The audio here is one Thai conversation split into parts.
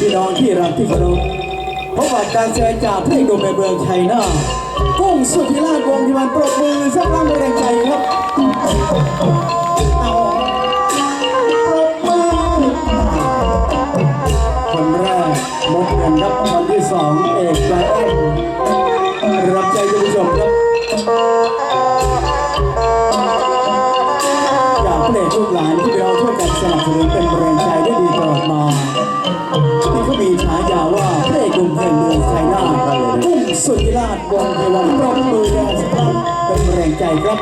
พี่น้องที่รักที่เคารพพบกับการแสดงจากเพลงดมในเมืองชัยนากุ้งสุธิราชวงศ์พิวันปรบมือสักครั้งเป็นใจครับคนแรกมดกันรับคนที่สองเอกไบรอันรับใจคุณผู้ชมครับจากเพระเอกลูกหลานที่เราช่วยกันสนับสนุนเป็น ที่เขามีฉายาว่าพระเอกหนุ่มแห่งเมืองชัยนาทกุ้งสุธิราชวงศ์เทวันปรบมือแรงสักครั้งเป็นแรงใจครับ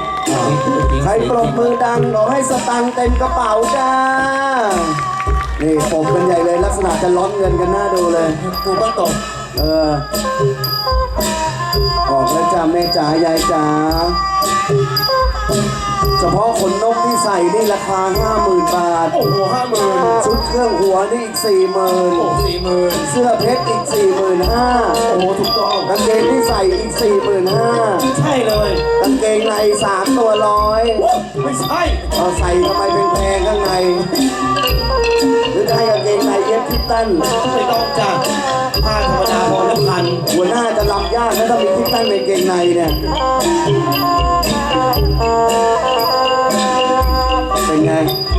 ใครปรบมือดังขอให้สตังค์เต็มกระเป๋าจ้า นี่ปกกันใหญ่เลยลักษณะจะร้อนเงินกันหน้าดูเลยปูบ้านตก เออ ออกแล้วจ้าแม่จ๋ายายจ๋า เฉพาะขนนกที่ใส่นี่ราคาห้าหมื่นบาท โอ้โหห้าหมื่นชุดเครื่องหัวนี่อีกสี่หมื่นโอ้สี่หมื่นเสื้อเพชรอีกสี่หมื่นห้าโอ้โหถูกต้องกางเกงที่ใส่อีกสี่หมื่นห้าใช่เลยกางเกงในสามตัวร้อยโอ้ไม่ใช่เอาใส่ทำไมเป็นแพงข้างในหรือจะให้กางเกงในเย็บคิตตัน ไม่ต้องจ้ะผ้าธรรมดาพอแล้วพันหัวหน้าจะลำยากนะถ้ามีคิตตันในกางเกงในเนี่ย เป็นไง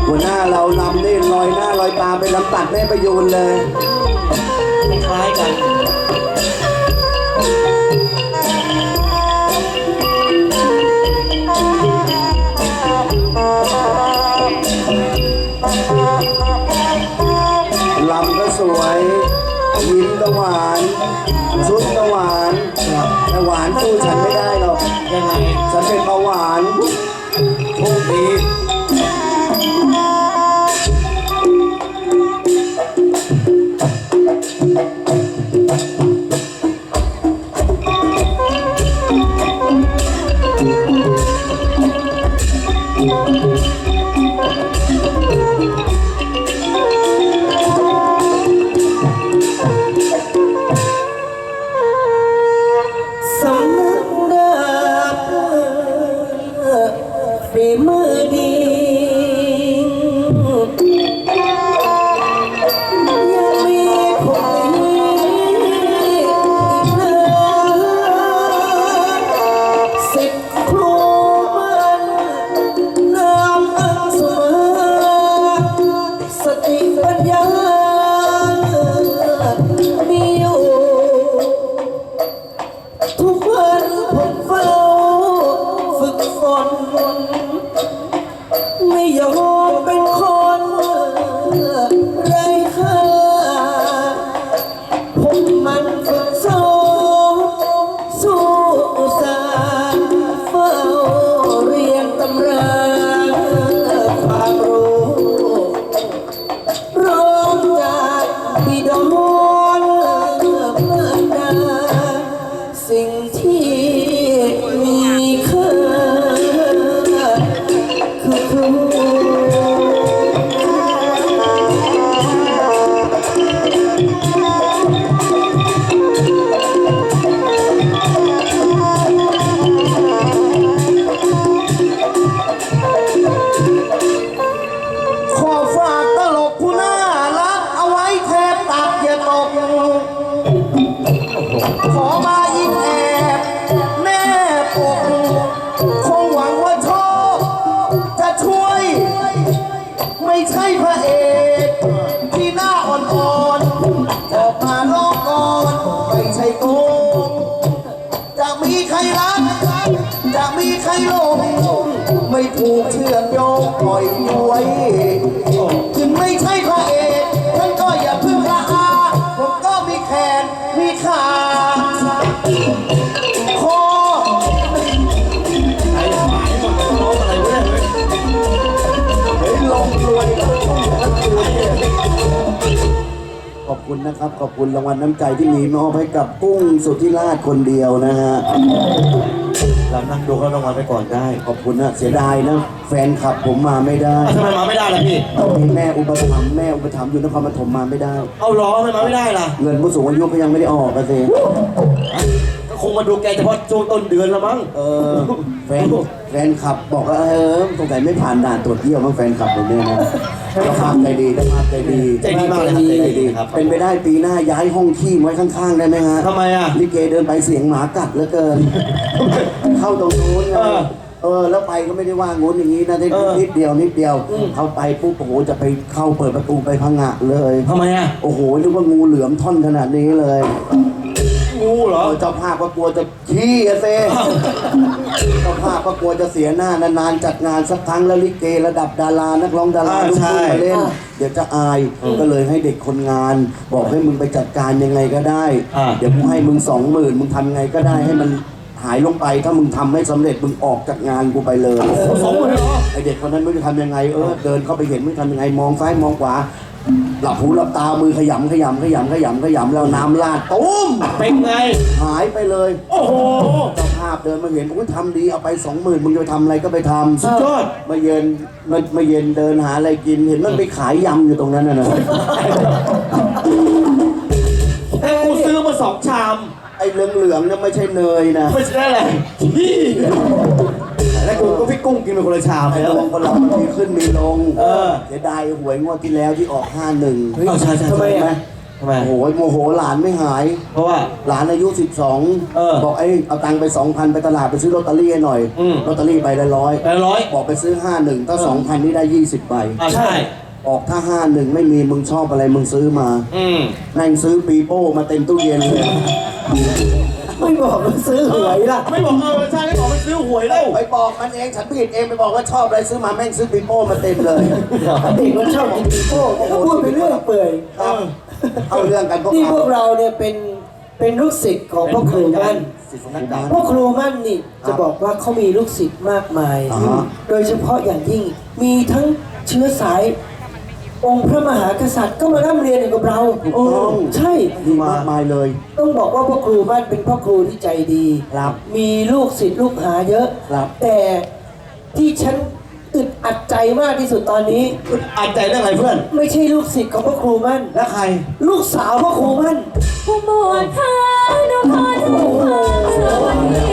หัวหน้าเราลำนี่ลอยหน้าลอยตาเป็นลำตัดแม่ประยูนเลยคล้ายกันลำก็สวยยิ้มก็หวานชุดก็หวานแต่หวานสู้ฉันไม่ได้หรอกยังไงฉันเป็น ขอ คุณนะครับ ขอบคุณรางวัลน้ำใจที่มีมอบให้กับกุ้งสุธิราชคนเดียวนะฮะเรานั่งดูเขารางวัลไปก่อนได้ ขอบคุณนะเสียดายนะ แฟนคลับผมมาไม่ได้ทำไมมาไม่ได้ล่ะพี่ต้องมีแม่อุปถัมภ์แม่อุปถัมภ์อยู่นครปฐมมาไม่ได้ เอาล้อทำไมมาไม่ได้ล่ะ เงินผู้สูงอายุก็ยังไม่ได้ออกกันสิก็ คงมาดูแกเฉพาะช่วงต้นเดือนละมั้ง เออ แฟนแฟนขับบอกว่าเออสงสัยไม่ผ่านด่านตรวจเยี่ยวมั้งแฟนขับผมเนี่ยนะเจ้าภาพใจดีเจ้าภาพใจดีใจดีมากเลยครับใจดีครับ เป็นไปได้ปีหน้าย้ายห้องขี้ไว้ข้างๆได้ไหมฮะทำไมอะลิเกเดินไปเสียงหมากัดเหลือเกิน เข้าตรงนู้นไง เออเออแล้วไปก็ไม่ได้ว่างนอย่างนี้นะได้เออนิดเดียวนิดเดียวเข้าไปปุ๊บโอ้โหจะไปเข้าเปิดประตูไปพังงะเลยทำไมอะโอ้โหนึกว่างูเหลือมท่อนขนาดนี้เลย งูเหรอเออเจ้าภาพก็กลัวจะขี้อะเซเจ้าภาพก็กลัวจะเสียหน้านานๆจัดงานสักครั้งแล้วลิเกระดับดารานักร้องดาราอ่าลูกใช่ทุ่งมาเล่น เดี๋ยวจะอายก็เลยให้เด็กคนงาน บอกให้มึงไปจัดการยังไงก็ได้อ่าเดี๋ยวกูให้มึงสองหมื่นมึงทำยังไงก็ได้ให้มันหายลงไปถ้ามึงทำไม่สำเร็จมึงออกจากงานกูไปเลยสองหมื่นเหรอไอเด็กคนนั้นไม่รู้จะทำยังไงเออเดินเข้าไปเห็นไม่ทำยังไงมองซ้ายมองขวา หลับหูหลับตามือขยำขยำขยำขยำขยำแล้วน้ำลาดตุ้มเป็นไง หายไปเลยโอ้โหเจ้าภาพเดินมาเห็นโอ้ยทำดีเอาไปสองหมื่นมึงจะไปทำอะไรก็ไปทำสุดยอด มาเย็นมามาเย็นเดินหาอะไรกินเห็นมันไปขายยำอยู่ตรงนั้นน่ะนะแต่กูซื้อมาสองชาม ไอ้เหลืองเหลืองๆเนี่ยไม่ใช่เนยนะ ไม่ใช่อะไรพี่ แล้วกูก็พี่กุ้งกินเป็นคนละชามไอ้แล้วดวงคนเรามันมีขึ้นมีลงเออ เสียดายหวยงวดที่แล้วที่ออกห้าหนึ่งเอาใช่ใช่ ทำไมใช่อะทำไม โอ้โหโมโหหลานไม่หาย เพราะว่า หลานอายุ เออ12 บอกไอ้เอาตังค์ไป 2,000 ไปตลาดไปซื้อลอตเตอรี่ให้หน่อยอืม ลอตเตอรี่ใบละร้อยแปดร้อย บอกไปซื้อ 51 ถ้า2,000 นี่ได้ 20 ใบ อ่าใช่ ออกถ้า 51 ไม่มีมึงชอบอะไรมึงซื้อมาอืมแม่งซื้อปีโป้มาเต็มตู้เย็นเลย ไม่บอกมันซื้อหวยล่ะ ไม่บอกเออใช่ไม่บอกมันซื้อหวยแล้วไปบอกมันเองฉันผิดเองไปบอกว่าชอบอะไรซื้อมาแม่งซื้อปีโป้มาเต็มเลยเด็กมันชอบกินปีโป้ก็พูดไปเรื่อยเปื่อยครับเอาเรื่องกันพวกนี่เราพวกเราเนี่ยเป็นเป็นลูกศิษย์ของพ่อครูมั่นสิทธิ์นักการพ่อครูมั่นนี่จะบอกว่าเขามีลูกศิษย์มากมาย อ่าฮะ โดยเฉพาะอย่างยิ่งมีทั้งเชื้อสาย องค์พระมหากษัตริย์ก็มาร่ำเรียนอยู่กับเราถูกต้องใช่มีมากมายเลย ต้องบอกว่าพ่อครูมั่นเป็นพ่อครูที่ใจดีครับมีลูกศิษย์ลูกหาเยอะครับ แต่ที่ฉันอึดอัดใจมากที่สุดตอนนี้ อัดใจได้ไงเพื่อน ไม่ใช่ลูกศิษย์ของพ่อครูมั่นแล้วใคร ลูกสาวพ่อครูมั่น ผู้หมวดค่ะดูพอถูกพอสวัสดี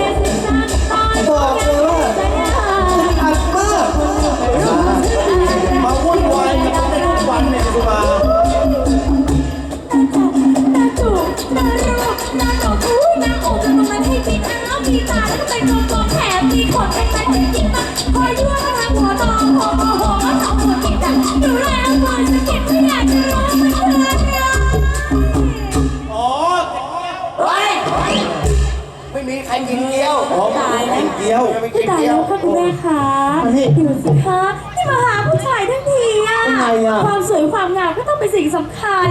ก็ต้องเป็นสิ่งสำคัญ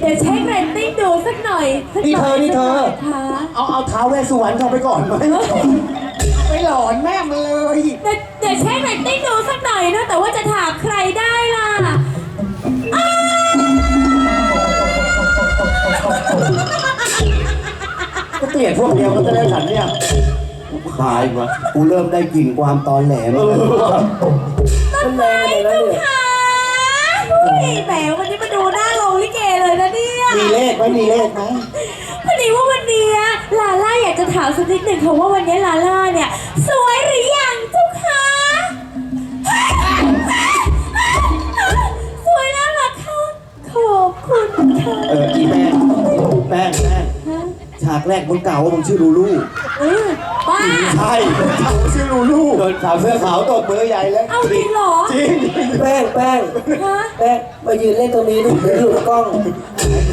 เดี๋ยวเช็คเรตติ้งดูสักหน่อยสักหน่อยนี่เธอ สักหน่อยคะเอาเอาเท้าแวสสุวรรณเข้าไปก่อนไหมไปหลอนแม่มันเลยเดี๋ยวเดี๋ยวเช็คเรตติ้งดูสักหน่อยนะแต่ว่าจะถามใครได้ล่ะก็เกลียดพวกเดียวกันจะได้ฉันเนี่ยขายวะกูเริ่มได้กลิ่นความตอนแหลมแล้วมันแรงอะไรนะเนี่ยค่ะอุ้ย แหมวันนี้มาดูหน้าโรงลิเกเลยนะเนี่ยมีเลขไหมมีเลขไหมพอดีว่าวันนี้ลาล่าอยากจะถามสักนิดหนึ่งค่ะว่าวันนี้ลาล่าเนี่ย สวยหรือยังเจ้าคะสวยแล้วเหรอคะขอบคุณค่ะเอออีแป้งแป้งแป้งฮะฉากแรกมึงเก่าว่ามึงชื่อลูลูเออป้า ใช่มึงชื่อ ลูลูโดนขาวเสื้อขาวตบมือใหญ่แล้วเอาจริงเหรอ จริงแป้งแป้งฮะ แป้งมายืนเล่นตรงนี้ลูกเดี๋ยวหลุดกล้อง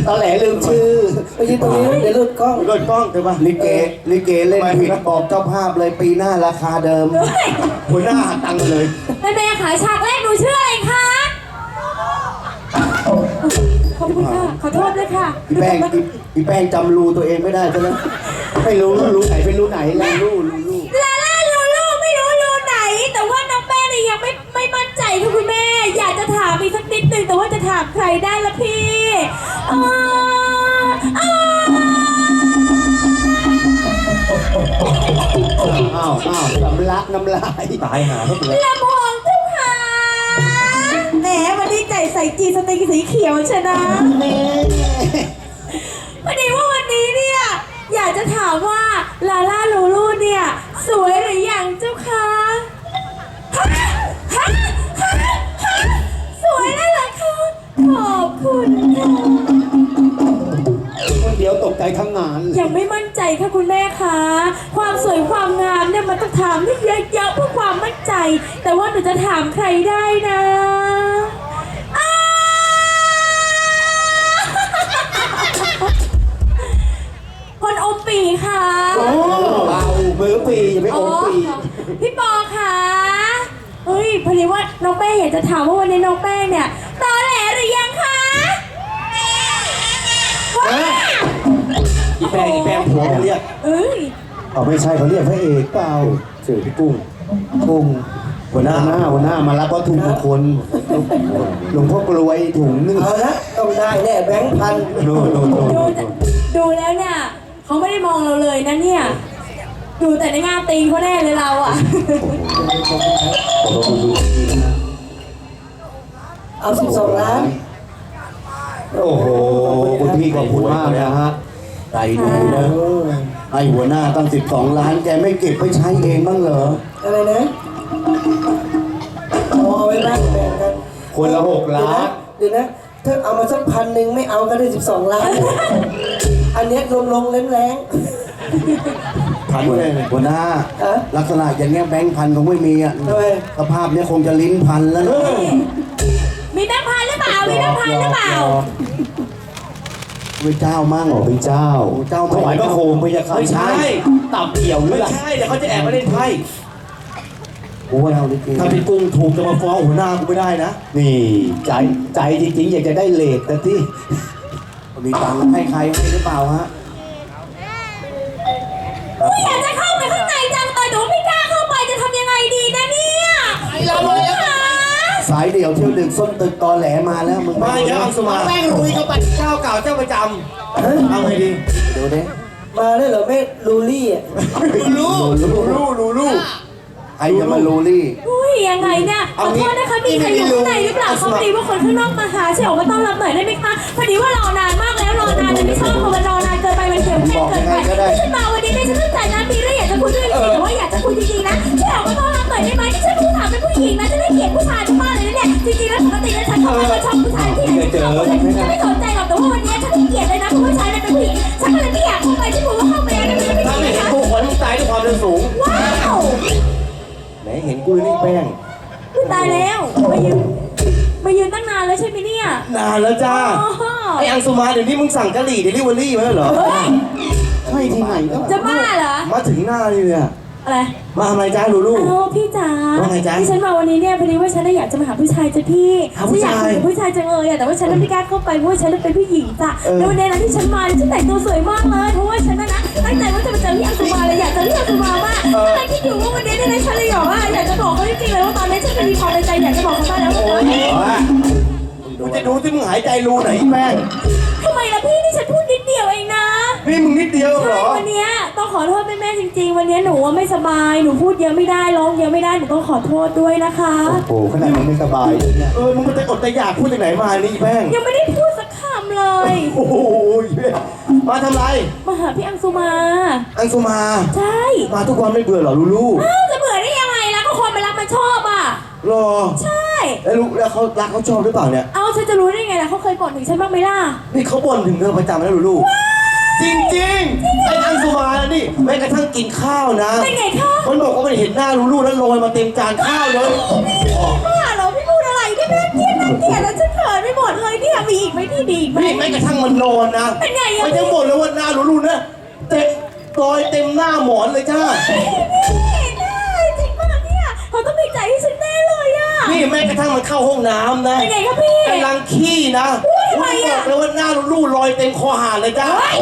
ตอนแหลลืมชื่อมายืนตรงนี้เดี๋ยวหลุดกล้อง โดนกล้องใช่ปะลิเกลิเกเล่นผิดบอกเจ้าภาพเลยปีหน้าราคาเดิมเฮ้ยหัวหน้าหักตังค์มาเลยแม่แม่ขาฉากแรกหนูชื่ออะไรคะ ขอบคุณค่ะ ขอโทษด้วยค่ะพี่แป้งพี่พี่แป้งจำรูตัวเองไม่ได้ใช่ไหมไม่รู้รูไหนเป็นรูไหนแล้วรูรู ใจค่ะคุณแม่ อยากจะถามอีกสักนิดหนึ่งแต่ว่าจะถามใครได้ละพี่อ่าอ่าอ้าวอ้ำลักน้ำลายตายหาแล้เลยลำหองทุกหาแหมวันนี้ไก่ใส่จีนสเต็กสีเขียวชนะวันนี้ว่าวันนี้เนี่ยอยากจะถามว่าลาล่าลูลูเนี่ย สวยหรือยังเจ้าคะฮะฮะ คุณเดียวตกใจทั้งงาน ยังไม่มั่นใจค่ะคุณแม่คะความสวยความงามเนี่ยมันต้องถามให้เยอะๆเพื่อความมั่นใจ แต่ว่าหนูจะถามใครได้นะคนอมปีค่ะโอ้เบามือปีอย่าไปอมปีพี่ปอค่ะเฮ้ยพอดีว่าน้องแป้งอยากจะถามว่าวันนี้น้องแป้งเนี่ยตา อีแปงอีแปงผัวเขาเรียกเอ้ยเอาไม่ใช่เขาเรียกพระเอกเปล่าเจอพี่กุ้งกุ้งหัวหน้าหน้าหัวหน้ามารับวัตถุมงคลหลวงพ่อกรวยถุงนึงเอาละต้องได้แน่แบงค์พันโน่นโน่นโน่นดูดูแล้วเนี่ยเขาไม่ได้มองเราเลยนะเนี่ยดูแต่ในงานตีนเขาแน่เลยเราอะเอาสิบสองล้าน โอ้โหคุณพี่ขอบคุณมากเลยนะฮะใจดีนะไอหัวหน้าตั้งสิบสองล้านแกไม่เก็บไปใช้เองบ้างเหรอ อะไรนะเอาเอาไว้บ้างแบ่งกันคนละหกล้านเดี๋ยวนะเดี๋ยวนะถ้าเอามาสักพันหนึ่งไม่เอาก็ได้สิบสองล้าน อันเนี้ยลมลงๆแรงแรงพันเลยหัวหน้าฮะลักษณะอย่างเงี้ยแบงค์พันคงไม่มีอะๆทำไมสภาพเนี้ยคงจะลิ้นพันแล้วนะมีแบงค์ พันหรือเปล่ามีแบงค์พันหรือเปล่า เป็นเจ้ามั่งเหรอเป็นเจ้าเจ้าถวายพระโคมพระยาค่ะไม่ใช่ตับเกี่ยวหรือไม่อะไรใช่เดี๋ยวเขาจะแอบมาเล่นไพ่โอ้ยเอาดิเกถ้าพี่กุ้งถูกจะมาฟ้องหัวหน้ากูไม่ได้นะนี่ใจใจจริงๆอยากจะได้เลทแต่ที่มีตังค์ให้ใครให้หรือเปล่าฮะอยากจะเข้าไปข้างในจังเลยแต่ว่าไม่กล้าเข้าไปจะทำยังไงดีนะเนี่ย ไอเราเลยอะ สายเดี่ยวเที่ยวดึกส้นตึกตอแหลมาแล้วมึงไม่ครับอังสุมาแป้งรุยเข้าไปเจ้าเก่าเจ้าประจำเอาไงดีดูดิมาได้เหรอแม่ลูลี่อะรู้รู้รู้รู้รู้ใครจะมาลูลี่อุ้ยยังไงเนี่ยขอโทษนะคะมีใครอยู่ข้างในหรือเปล่าเขาพอดีว่าคนข้างนอกมาหาช่วยออกมาต้อนรับหน่อยได้ไหมคะพอดีว่ารอนานมากแล้วรอนานเลยไม่ชอบพอมันรอนานเกินไปมันเขียวแห้งเกินไปที่ฉันมาวันนี้ไม่ใช่ตั้งใจนะมีเรื่องอยากจะคุยด้วยจริงๆแต่ว่าอยากจะคุยจริงๆนะช่วยออกมาต้อนรับหน่ อยได้ไหมที่ฉันผู้ถามเป็นผู้หญิงนะจะได้เกลียดผู้ชายมากเลยนะเนี่ยจริงๆแล้วปกติแล้วฉันเขาไม่ค่อยชอบผู้ชายที่ไหนที่เขาเลยฉันไม่สนใจหรอกแต่ว่าวันนี้ฉันเกลียดเลยนะเพราะผู้ชายนั้นเป็นผู้หญิงฉันก็เลยไม่อยากเข้าไปที่ผมว่าเข้าไปแล้วไม่ได้ไม่ถ้าไม่ดีเห็นนะกูขวัญมึงตายด้วยความเร็วสูงว้าวไหนเห็นกูนี่แป้งตายแล้วมายืนมายืนตั้งนานแล้วใช่ไหมเนี่ยนานแล้วจ้าอ๋อไออังสุมาเดี๋ยวนี้มึงสั่งกะหรี่เดลิเวอรี่มาแล้วเหรอเฮ้ยใช่ที่ไหนก็จะบ้าเหรอมาถึงหน้านี่เลยอะ อะไรมาทำอะไรจ้าลูลู อ้าวพี่จ๋าว่าไงจ๊ะที่ฉันมาวันนี้เนี่ยพอดีว่าฉันน่ะอยากจะมาหาผู้ชายจ้ะพี่หาผู้ฉันอยากชายคุยกับผู้ชายจังเลยอะแต่ว่าฉันน่ะไม่กล้าเข้าไปเพราะว่าฉันน่ะเป็นผู้หญิงจ้ะเออ แล้ววันนี้นะที่ฉันมาเนี่ยฉันแต่งตัวสวยมากเลยเพราะว่าฉันน่ะนะตั้งใจว่าจะมาเจอพี่อังสุมาเลยอยากเจอพี่อังสุมามากก็เลยคิดอยู่ว่าวันนี้เนี่ยนะฉันเลยอยากว่าอยากจะบอกเขาจริงๆเลยว่าตอนนี้ฉันเป็นมีความในใจอยากจะบอกเขาบ้างแล้วว่ากูจะดูที่มึงหายใจรูไหนแป้งทำไมล่ะพี่นี่ฉันพูดนิดเดียวเองนะ นี่มึงนิดเดียวเหรใช่อวันเนี้ยต้องขอโทษแม่ๆจริง ๆ วันเนี้ยหนูว่าไม่สบาย หนูพูดเยอะไม่ได้ ร้องเยอะไม่ได้ หนูต้องขอโทษด้วยนะคะ โอ้โหขนาดมันไม่สบายเลยเนี่ยเออ มึงจะอดแต่อยากพูดจากไหนมานี่แป้งยังไม่ได้พูดสักคำเลย โอ้โหมาทำไร มาหาพี่อังสุมา อังสุมา ใช่มาทุกวันไม่เบื่อเหรอลูลูอ้าวจะเบื่อได้ยังไงล่ะก็คนมันรักมันชอบอะ รอ ใช่ แล้วรู้แล้วเขารักเขาชอบหรือเปล่าเนี่ย เอาฉันจะรู้ได้ไงล่ะเขาเคยบ่นถึงฉันบ้างไหมล่ะ นี่เขาบ่นถึงเธอประจำแล้วลูลู จริงจริงๆไอ้อังสุมานี่แม้กระทั่งกินข้าวนะเป็นไงคะ มันบอกว่ามันเห็นหน้าลูลูแล้วโรยมาเต็มจานข้าวเลยบ้าเหรอพี่พูดอะไรเนี่ยน่าเกลียดน่าเกลียดแล้วฉันเขินไปหมดเลยเนี่ยมีอีกไหมที่ดีอีกไหม นี่แม้กระทั่งมันนอนนะเป็นไงอะ มันยังบ่นเลยว่าหน้าลูลูเนี่ยเต็มรอยเต็มหน้าหมอนเลยจ้านี่ได้จริงป่ะเนี่ยเขาต้องมีใจให้ฉันแน่เลยอะนี่แม้กระทั่งมันเข้าห้องน้ำนะเป็นไงครับพี่กำลังขี้นะ อุ๊ยทำไมบอะอกเลยว่าหน้าลูลูรอยเต็มคอหานเลยจ้าเฮ้ย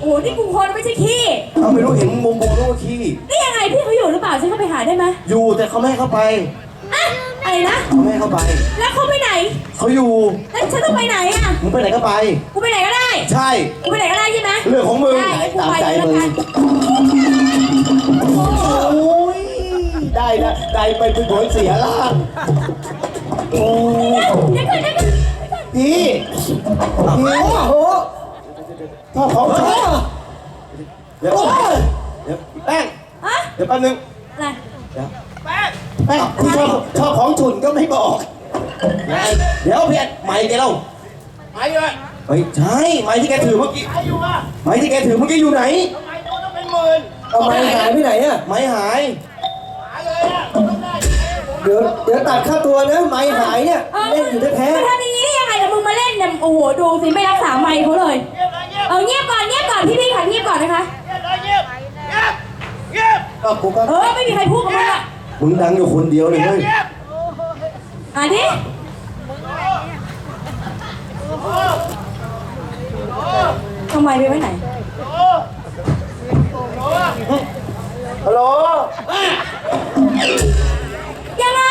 โอ้โหนี่กูคนไม่ใช่ขี้เอาไม่รู้เห็นมุมโบโลขี้นี่ยังไงพี่เขาอยู่หรือเปล่าฉันเข้าไปหาได้ไหมอยู่แต่เขาไม่ให้เข้าไปอะอะไรนะเขาไม่ให้เข้าไป แล้วเขาไปไหนเขาอยู่แล้วฉันต้องไปไหนอะมึงไปไหนก็ไป กูไปไหนก็ได้ใช่ กูไปไหนก็ได้ใช่ไหมเรื่องของมึงได้งั้นกูไปตามใจแล้วมึงกันโอ้ยได้นะได้ไปเป็นผลเสียล่ะโอ้ย เดี๋ยวก่อนเดี๋ยวก่อน พี่โอ้โหพ่อของฉันเดี๋ยวเดี๋ยวแป้งฮะเดี๋ยวแป๊บนึงอะไรแป้งที่ชอบชอบของฉุนก็ไม่บอกเดี๋ยวเพียรไม่เดี๋ยวไม่เลยเฮ้ยใช่ไม้ที่แกถือเมื่อกี้ไม้ที่แกถือเมื่อกี้อยู่ไหนเอาไม้หายไปไหนอะไม้หายเดี๋ยวเดี๋ยวตัดค่าตัวนะไม้หายเนี่ยเออเล่นอยู่แท้มึ โอ้โหดูสิไม่รักษาไมค์เขาเลย เออเงียบก่อนเงียบก่อนพี่พี่ค่ะเงียบก่อนนะคะก็กูก็เออไม่มีใครพูดกับมึงอะมึงดังอยู่คนเดียวเลยเฮ้ยอะดิทำไมไปไว้ไหนฮัลโหลยังไง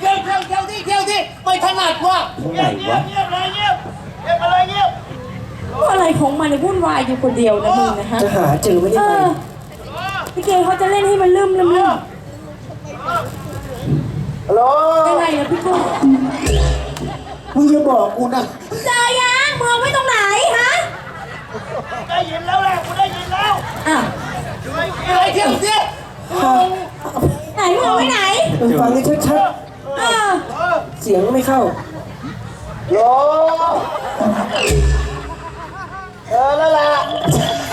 เที่ยวเที่ยวเที่ยวที่เที่ยวที่ไม่ถนัดว่ะตรง ไหนวะอะไรของมันเนี่ยวุ่นวายอยู่คนเดียวนะมึงนะฮะจะหาเจอไม่เอได้ไงอพี่เกเขาจะเล่นให้มันลืมลืมลืมฮัลโหลยังไงนะพี่กุ้งมึงอย่าบอกกูนะเจอยังมึงเอาไว้ตรงไหนฮะได้ยินแล้วแหละกูได้ยินแล้วอะอะไรเที่ยวเที่ยวไหนมึงเอาไว้ไหนฟังให้ชัดเออ ๆ เสียงไม่เข้า โยเออแล้วล่ะ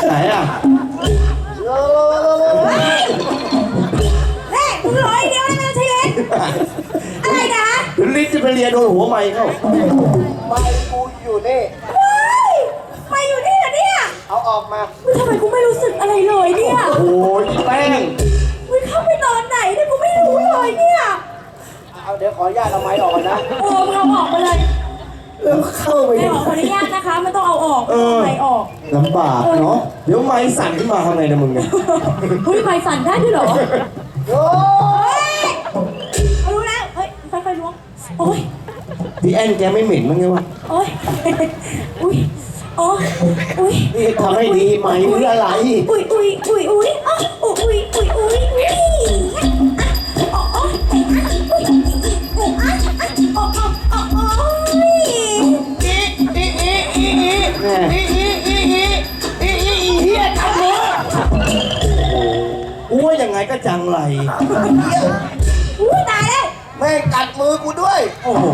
ไหนอะโยเฮ้ยเฮ้ยมึงร้อยเดียวนะไม่ใช่เล่นอะไรนะเดี๋ยวลิ้นจะไปเรียนโดนหัวไม้เข้าไม่กูอยู่นี่ เฮ้ยมาอยู่นี่เหรอเนี่ยเอาออกมาอุ๊ยทำไมกูไม่รู้สึกอะไรเลยเนี่ยโอ้ยแป้งมึงเข้าไปตอนไหนเนี่ยกูไม่รู้เลยเนี่ย เอาเดี๋ยวขออนุญาตเอาไม้ออกก่อนนะ โอ้มึงเอาออกมาเลย แล้วเข้าไปไม่เนี่ยออกขออนุญาตนะคะไม่ต้องเอาออกเอาไม่ออก ลำบากเนาะ เดี๋ยวไม้สั่นขึ้นมาทำไงนะมึงเนี่ยเฮ้ยไม่สั่นได้ด้วยเหรอโยเฮ้ยรู้แล้ว เฮ้ยค่อยๆล้วง โอ้ยพี่แอนแกไม่เหม็นมั้างไงวะโอ้ยอุ้ยโอ้ยอุ้ยนี่ทำให้ดีไหมหรืออะไร อุ้ยอุ้ยอุ้ยอุ้ย ไงก็จังไรอุ้ยตายแล้วแม่งกัดมือกูด้วย โอ้โห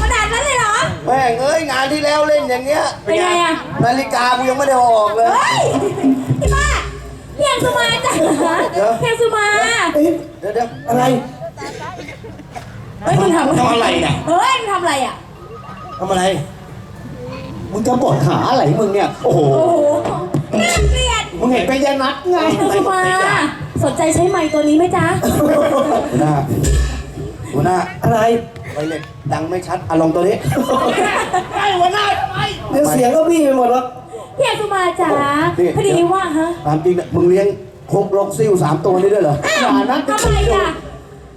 ขนาดนั้นเลยเหรอ แม่งเอ้ยงานที่แล้วเล่นอย่างเงี้ยเป็นไงอะ นาฬิกากูยังไม่ได้เอาออกเลย เฮ้ยพี่บ้าเพียงสุมาจ้ะเพียงสุมาเอ๊ะเดี๋ยวเดี๋ยวอะไรเฮ้ยมึงทำทำอะไรเนี่ยเฮ้ยมึงทำอะไรอะ ทำอะไรมึงจะบดหาอะไรมึงเนี่ย โอ้โห โอ้โหน่าเกลียดมึงเห็นเป็นยานัดไง เพียงสุมา สนใจใช้ไม้ตัวนี้ไหมจ๊ะ หัวหน้าหัวหน้าอะไรไปเล็กดังไม่ชัดอะลองตัวนี้ไอ้หัวหน้าทำไมเดี๋ยวเสียงก็บี้ไปหมดแล้วเพียงสุมาจ๋าพอดีว่าฮะตามจริงนะมึงเลี้ยงคกลกซิ่วสามตัวนี้ด้วยเหรออ้าวทำไมอะ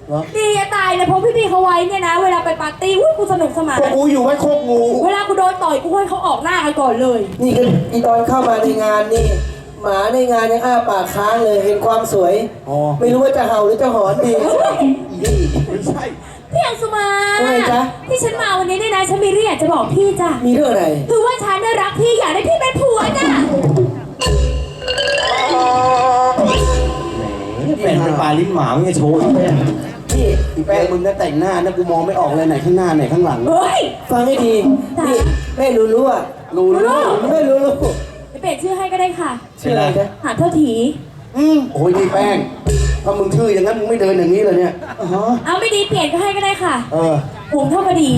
เหรอดีจะตายเลยเพราะพี่พี่เขาไว้เนี่ยนะ เวลาไปปาร์ตี้อุ้ยกูสนุกสนานพวกกูอยู่ไว้โคกงู เวลากูโดนต่อยกูให้เขาออกหน้ากันก่อนเลย นี่ก็อีตอนเข้ามาในงานนี่ หมาในงานยังอ้าปากค้างเลยเห็นความสวย อ๋อไม่รู้ว่าจะเห่าหรือจะหอนดี นี่ไม่ใช่ พี่อังสุมาว่าไงจ๊ะ ที่ฉันมาวันนี้เนี่ยนะฉันมีเรื่องอยากจะบอกพี่จ้ะมีเรื่องอะไร คือว่าฉันน่ะรักพี่อยากได้พี่เป็นผัวจ้ะแป้งเป็นปลาลิ้นหมามึงจะโชว์อีกแป้งนี่อีแป้งมึงก็แต่งหน้านะกูมองไม่ออกเลยไหนข้างหน้าไหนข้างหลัง เฮ้ย ฟังให้ดี นี่แม่รู้รู้อะรู้รู้ แม่รู้รู้ไปเปลี่ยนชื่อให้ก็ได้ค่ะ ชื่ออะไรนะหาเท่าถี อืมโอ้ยนี่แป้งถ้ามึงชื่ออย่างนั้นมึงไม่เดินอย่างนี้เลยเนี่ยเอาไม่ดีเปลี่ยนก็ให้ก็ได้ค่ะเออผมเท่าพอดี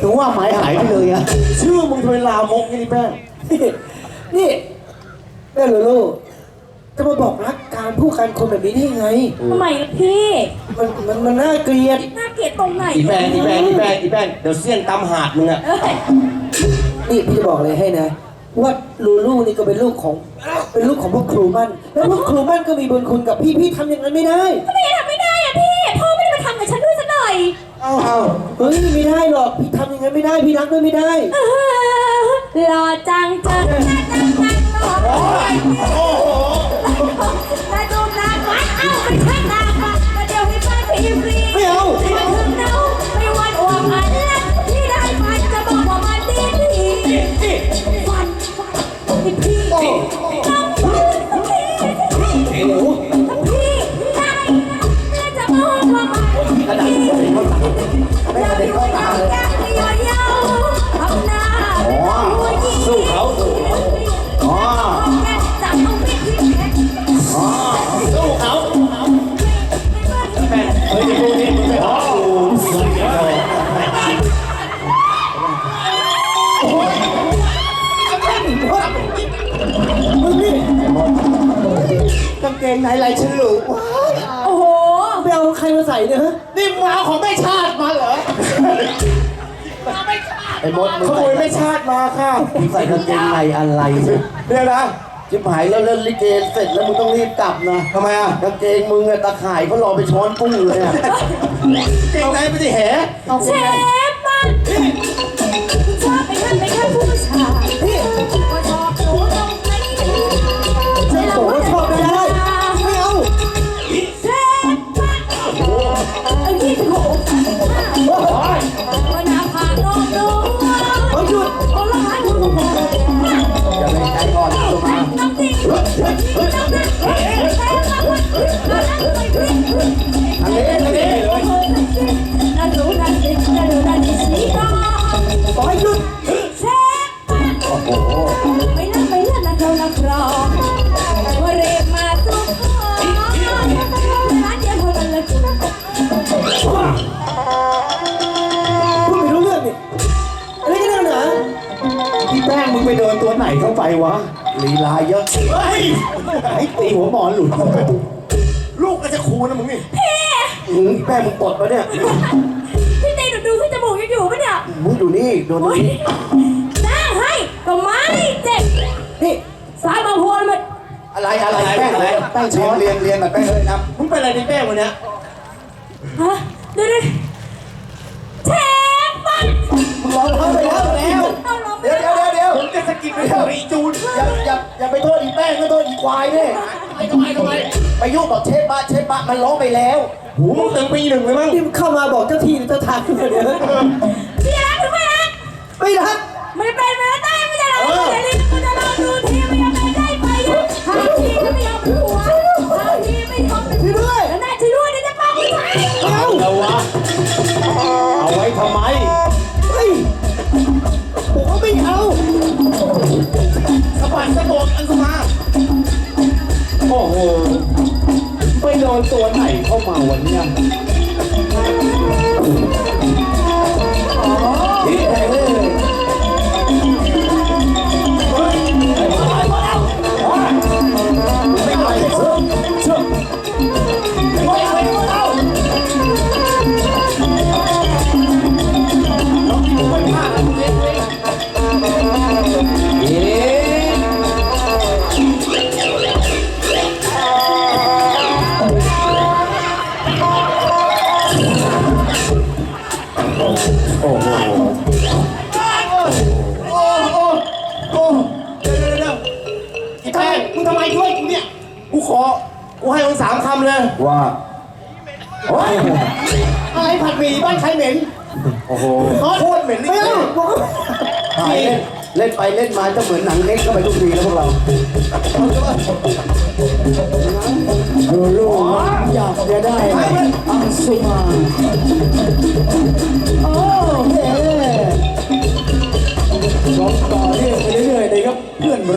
ถึงว่าหมายหายไปเลยอะชื่อมึงทำไมลามกนี่แป้งนี่แม่รู้รู้จะมาบอกรักการพูดกันคนแบบนี้ได้ยังไง ทำไมล่ะพี่มันมันมันน่าเกลียด น่าเกลียดตรงไหนอีแป้งอีแป้งอีแป้งอีแป้งเดี๋ยวเสี้ยนตำหาดมึงอะเอ้ยนี่พี่จะบอกเลยให้นะ ว่าลูลูนี่ก็เป็นลูกของ เป็นลูกของพวกครูมั่น แล้วพวกครูมั่นก็มีบุญคุณกับพี่ พี่ทำอย่างนั้นไม่ได้ ทำไมทำไม่ได้อะพี่ พ่อไม่ได้มาทำกับฉันด้วยซะหน่อยเอาเอาเฮ้ยไม่ได้หรอก พี่ทำอย่างนั้นไม่ได้ พี่รักด้วยไม่ได้ เออหล่อจังจังจังจังจังหล่อต งเกงในลายฉลุว้ายโอ้โหไปเอาใครมาใส่เนี่ยฮะนี่มึงเอาของแม่ชาติมาเหรอไอ้มดมึงขโมใส่ยแม่ชาติมาค่ะมึงใส่กางเกงในอะไรเนี่ยเนี่ยนะจิบหายแล้วเล่นลิเกเสร็จแล้วมึงต้องรีบกลับนะทำไมอะกางเกงมึงอะตะข่ายเขารอไปช้อนกุ้งเลยอะเกงในไม่ได้แห เชฟ วไหนเข้าไปวะลีลาเยอะเฮ้ยไอ้ตีหัวหมอนหลุดลูกก็จะคูนะมึงนี่มึงแป้งมึงปลดปะเนี่ยพี่ตีหนูดูที่จมูกยังอยู่ปะเนี่ยมึงอยู่นี่โดนตรงนี้จ้างให้ก็ไม่เจ็บนี่สายบางโพนมันอะไรอะไรแป้งอะไรแป้งช้อนเรียงเรียงแบบแป้งเลยนะมึงเป็นอะไรในแป้งวันเนี้ยฮะเดี๋ยวดิเชฟมันมึงร้องเข้าไปแล้วแล้ว เอาลงเดี๋ยวเดี๋ยวเดี๋ยว เดี๋ยวผมจะสะกิดไปเถอะไอ้จูนอย่าอย่าอย่าไปโทษอีแป้งก็โทษอีควายเนี่ยทำไมทำไมไปยุ่งกับเชฟบะเชฟบะมันร้องไปแล้วหูมึงตึงปีหนึ่งเลยมั้งนี่เข้ามาบอกเจ้าที่หรือเจ้าทางเนี่ยเดี๋ยวพี่รักหรือไม่รักไม่รัก ไม่เป็นไม่ได้ไม่ได้แล้วไม่ได้กูจะลองดู ไหนเข้ โอ้โหโคตรเหม็นไม่เอาผมก็ถ่ายเล่นเล่นไปเล่นมาจะเหมือนหนังเล็กเข้าไปทุกทีแล้วพวกเราดูลูกอยากจะได้อังสุมาโอ้เฮ้ร้องต่อเนื่องไปเรื่อยๆเลยครับเพื่อน